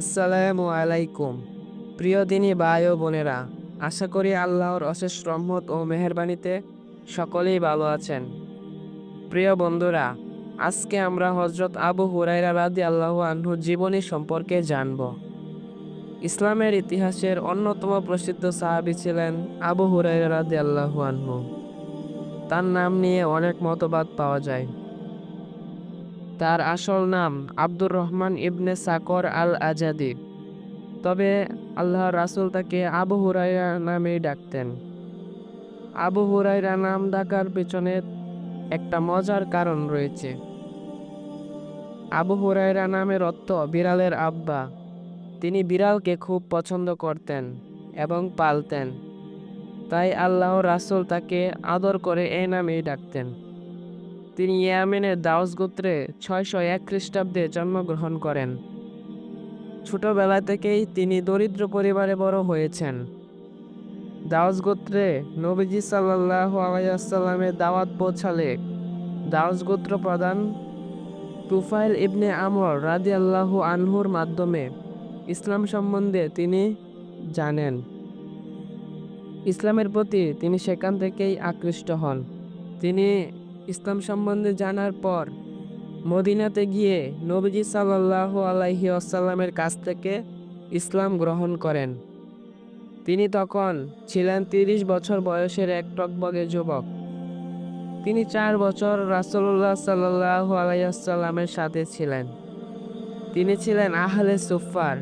আসসালামু আলাইকুম। প্রিয় দিনী ভাই ও বোনেরা, আশা করি আল্লাহর অশেষ রহমত ও মেহেরবানিতে সকলেই ভালো আছেন। প্রিয় বন্ধুরা, আজকে আমরা হজরত আবু হুরাইরা রাদি আল্লাহ আনহুর জীবনী সম্পর্কে জানব। ইসলামের ইতিহাসের অন্যতম প্রসিদ্ধ সাহাবি ছিলেন আবু হুরাইরা রাদি আল্লাহ আনহু। তার নাম নিয়ে অনেক মতবাদ পাওয়া যায়। তার আসল নাম আব্দুর রহমান ইবনে সাকর আল আজাদি তবে আল্লাহ রাসূল তাকে আবু হুরাইরা নামেই ডাকতেন। আবু হুরাইরা নাম ডাকার পেছনে একটা মজার কারণ রয়েছে। আবু হুরাইরা নামের অর্থ বিড়ালের আব্বা। তিনি বিড়ালকে খুব পছন্দ করতেন এবং পালতেন। তাই আল্লাহ রাসূল তাকে আদর করে এই নামেই ডাকতেন। তিনি ইয়ামেনের দাউস গোত্রে ছয়শো এক খ্রিস্টাব্দে জন্মগ্রহণ করেন। ছোটবেলা থেকেই তিনি দরিদ্র পরিবারে বড় হয়েছেন। দাউস গোত্রে নবীজি সাল্লাহ আলাইসাল্লামের দাওয়াত পৌঁছালে দাউস গোত্র প্রধান তুফাইল ইবনে আমর রাদি আল্লাহু আনহুর মাধ্যমে ইসলাম সম্বন্ধে তিনি জানেন। ইসলামের প্রতি তিনি সেখান থেকেই আকৃষ্ট হন। তিনি ইসলাম সম্বন্ধে জানার পর মদিনাতে গিয়ে নবীজি সাল্লাহ আলাইহি আসাল্লামের কাছ থেকে ইসলাম গ্রহণ করেন। তিনি তখন ছিলেন তিরিশ বছর বয়সের এক টকবগে যুবক। তিনি চার বছর রাসুল্লাহ সাল্লাহ আলাইসাল্লামের সাথে ছিলেন। তিনি ছিলেন আহলে সুফার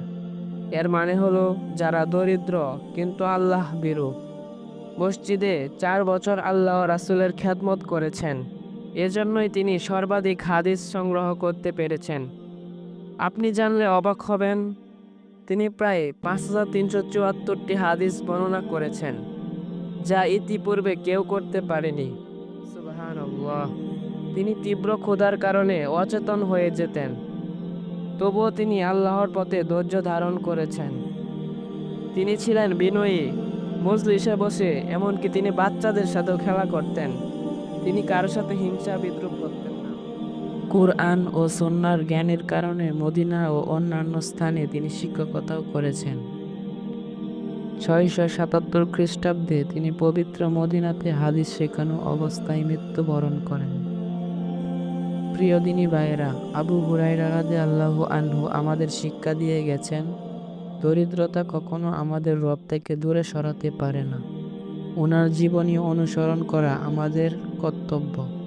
এর মানে হলো যারা দরিদ্র কিন্তু আল্লাহ বিরু মসজিদে চার বছর আল্লাহ রাসুলের খ্যাতমত করেছেন। এজন্যই তিনি সর্বাধিক হাদিস সংগ্রহ করতে পেরেছেন। আপনি জানলে অবাক হবেন, তিনি প্রায় পাঁচ হাজার তিনশো চুয়াত্তরটি হাদিস বর্ণনা করেছেন, যা ইতিপূর্বে কেউ করতে পারেনি। তিনি তীব্র ক্ষুধার কারণে অচেতন হয়ে যেতেন। তবুও তিনি আল্লাহর পথে ধৈর্য ধারণ করেছেন। তিনি ছিলেন বিনয়ী মজলিসে বসে, এমনকি তিনি বাচ্চাদের সাথেও খেলা করতেন। তিনি কারও সাথে হিংসা, বিদ্রুপ করতেন না। কুরআন ও সন্ন্যার জ্ঞানের কারণে মদিনা ও অন্যান্য স্থানে তিনি শিক্ষকতাও করেছেন। ছয়শো সাতাত্তর খ্রিস্টাব্দে তিনি পবিত্র মদিনাতে হাদিস শেখানো অবস্থায় মৃত্যুবরণ করেন। প্রিয় দিনী ভাইয়েরা, আবু হুরাইরা রাদে আল্লাহ আনহু আমাদের শিক্ষা দিয়ে গেছেন দরিদ্রতা কখনো আমাদের রব থেকে দূরে সরাতে পারে না। ওনার জীবনী অনুসরণ করা আমাদের কর্তব্য।